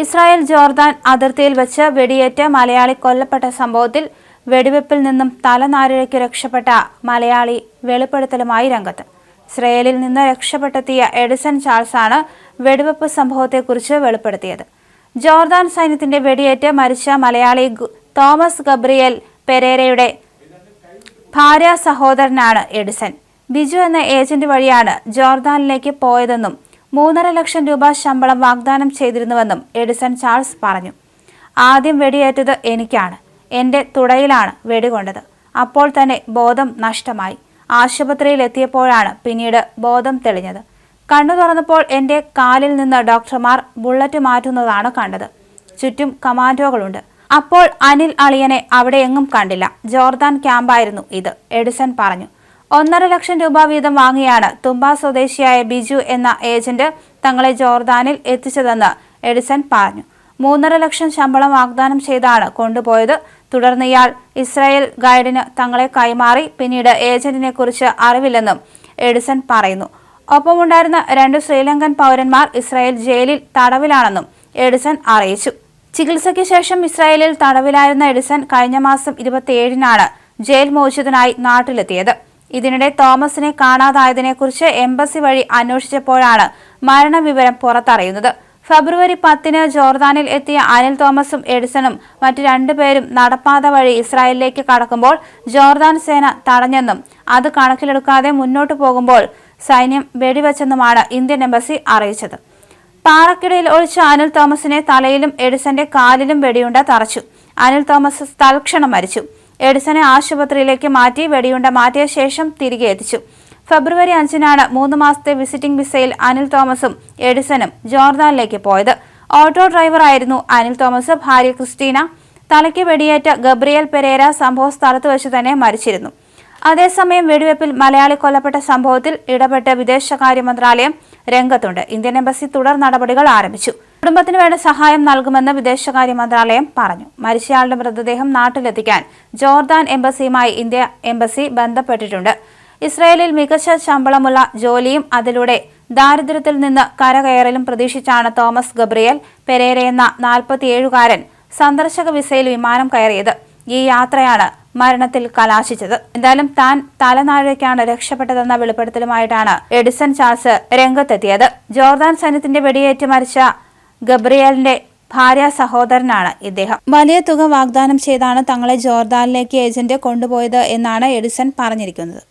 Israel Jordan അതിർത്തിയിൽ വെച്ച് വെടിയേറ്റ് മലയാളി കൊല്ലപ്പെട്ട സംഭവത്തിൽ വെടിവെപ്പിൽ നിന്നും തലനാരിഴയ്ക്ക് രക്ഷപ്പെട്ട മലയാളി വെളിപ്പെടുത്തലുമായി രംഗത്ത്. ഇസ്രയേലിൽ നിന്ന് രക്ഷപ്പെട്ടെത്തിയ എഡിസൺ ആണ് വെടിവെപ്പ് സംഭവത്തെക്കുറിച്ച് വെളിപ്പെടുത്തിയത്. ജോർദാൻ സൈന്യത്തിന്റെ വെടിയേറ്റ് മരിച്ച മലയാളി തോമസ് ഗബ്രിയേൽ പെരേരയുടെ ഭാര്യ സഹോദരനാണ് എഡിസൺ. ബിജു എന്ന ഏജന്റ് വഴിയാണ് ജോർദാനിലേക്ക് പോയതെന്നും മൂന്നര ലക്ഷം രൂപ ശമ്പളം വാഗ്ദാനം ചെയ്തിരുന്നുവെന്നും എഡിസൺ ചാൾസ് പറഞ്ഞു. ആദ്യം വെടിയേറ്റത് എനിക്കാണ്. എന്റെ തുടയിലാണ് വെടികൊണ്ടത് അപ്പോൾ തന്നെ ബോധം നഷ്ടമായി. ആശുപത്രിയിൽ എത്തിയപ്പോഴാണ് പിന്നീട് ബോധം തെളിഞ്ഞത്. കണ്ണു തുറന്നപ്പോൾ എന്റെ കാലിൽ നിന്ന് ഡോക്ടർമാർ ബുള്ളറ്റ് മാറ്റുന്നതാണ് കണ്ടത്. ചുറ്റും കമാൻഡോകളുണ്ട്. അപ്പോൾ അനിൽ അളിയനെ അവിടെ എങ്ങും കണ്ടില്ല. ജോർദാൻ ക്യാമ്പായിരുന്നു ഇത് എഡിസൺ പറഞ്ഞു. ഒന്നര ലക്ഷം രൂപ വീതം വാങ്ങിയാണ് തുമ്പ സ്വദേശിയായ ബിജു എന്ന ഏജന്റ് തങ്ങളെ ജോർദാനിൽ എത്തിച്ചതെന്ന് എഡിസൺ പറഞ്ഞു. മൂന്നര ലക്ഷം ശമ്പളം വാഗ്ദാനം ചെയ്താണ് കൊണ്ടുപോയത്. തുടർന്ന് ഇയാൾ ഇസ്രായേൽ ഗൈഡിന് തങ്ങളെ കൈമാറി. പിന്നീട് ഏജന്റിനെ കുറിച്ച് അറിവില്ലെന്നും എഡിസൺ പറയുന്നു. ഒപ്പമുണ്ടായിരുന്ന രണ്ട് ശ്രീലങ്കൻ പൗരന്മാർ ഇസ്രായേൽ ജയിലിൽ തടവിലാണെന്നും എഡിസൺ അറിയിച്ചു. ചികിത്സയ്ക്ക് ശേഷം ഇസ്രായേലിൽ തടവിലായിരുന്ന എഡിസൺ കഴിഞ്ഞ മാസം ഇരുപത്തിയേഴിനാണ് ജയിൽ മോചിതനായി നാട്ടിലെത്തിയത്. ഇതിനിടെ തോമസിനെ കാണാതായതിനെക്കുറിച്ച് എംബസി വഴി അന്വേഷിച്ചപ്പോഴാണ് മരണവിവരം പുറത്തറിയുന്നത്. ഫെബ്രുവരി പത്തിന് ജോർദാനിൽ എത്തിയ അനിൽ തോമസും എഡിസണും മറ്റു രണ്ടുപേരും നടപ്പാത വഴി ഇസ്രായേലിലേക്ക് കടക്കുമ്പോൾ ജോർദാൻ സേന തടഞ്ഞെന്നും അത് കണക്കിലെടുക്കാതെ മുന്നോട്ടു പോകുമ്പോൾ സൈന്യം വെടിവെച്ചെന്നുമാണ് ഇന്ത്യൻ എംബസി അറിയിച്ചത്. പാറക്കിടയിൽ ഒളിച്ച അനിൽ തോമസിനെ തലയിലും എഡിസന്റെ കാലിലും വെടിയുണ്ട തറച്ചു. അനിൽ തോമസ് തൽക്ഷണം മരിച്ചു. എഡിസനെ ആശുപത്രിയിലേക്ക് മാറ്റി വെടിയുണ്ട മാറ്റിയ ശേഷം തിരികെ എത്തിച്ചു. ഫെബ്രുവരി അഞ്ചിനാണ് മൂന്ന് മാസത്തെ വിസിറ്റിംഗ് വിസയിൽ അനിൽ തോമസും എഡിസനും ജോർദാനിലേക്ക് പോയത്. ഓട്ടോ ഡ്രൈവറായിരുന്നു അനിൽ തോമസ് ഭാര്യ ക്രിസ്റ്റീന. തലയ്ക്ക് വെടിയേറ്റ ഗബ്രിയേൽ പെരേര സംഭവ സ്ഥലത്ത് വെച്ച് തന്നെ മരിച്ചിരുന്നു. അതേസമയം വെടിവെപ്പിൽ മലയാളി കൊല്ലപ്പെട്ട സംഭവത്തിൽ ഇടപെട്ട് വിദേശകാര്യ മന്ത്രാലയം രംഗത്തുണ്ട്. ഇന്ത്യൻ എംബസി തുടർ നടപടികൾ ആരംഭിച്ചു. കുടുംബത്തിന് വേണ്ട സഹായം നൽകുമെന്ന് വിദേശകാര്യ മന്ത്രാലയം പറഞ്ഞു. മരിച്ചയാളുടെ മൃതദേഹം നാട്ടിലെത്തിക്കാൻ ജോർദാൻ എംബസിയുമായി ഇന്ത്യ എംബസി ബന്ധപ്പെട്ടിട്ടുണ്ട്. ഇസ്രായേലിൽ മികച്ച ശമ്പളമുള്ള ജോലിയും അതിലൂടെ ദാരിദ്ര്യത്തിൽ നിന്ന് കരകയറലും പ്രതീക്ഷിച്ചാണ് തോമസ് ഗബ്രിയേൽ പെരേര എന്ന നാൽപ്പത്തിയേഴുകാരൻ സന്ദർശക വിസയിൽ വിമാനം കയറിയത്. ഈ യാത്രയാണ് മരണത്തിൽ കലാശിച്ചത്. എന്തായാലും താൻ തലനാഴേക്കാണ് രക്ഷപ്പെട്ടതെന്ന വെളിപ്പെടുത്തലുമായിട്ടാണ് എഡിസൺ ചാൾസ് രംഗത്തെത്തിയത്. ജോർദാൻ സൈന്യത്തിന്റെ വെടിയേറ്റ് മരിച്ച ഗബ്രിയേലിന്റെ ഭാര്യ സഹോദരനാണ് ഇദ്ദേഹം. വലിയ തുക വാഗ്ദാനം ചെയ്താണ് തങ്ങളെ ജോർദാനിലേക്ക് ഏജന്റ് കൊണ്ടുപോയത് എന്നാണ് എഡിസൺ പറഞ്ഞിരിക്കുന്നത്.